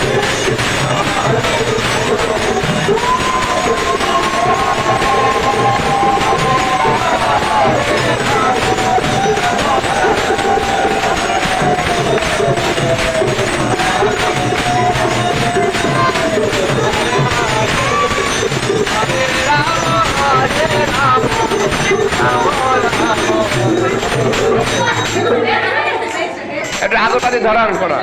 Hey! আগতারে ধারণ করা।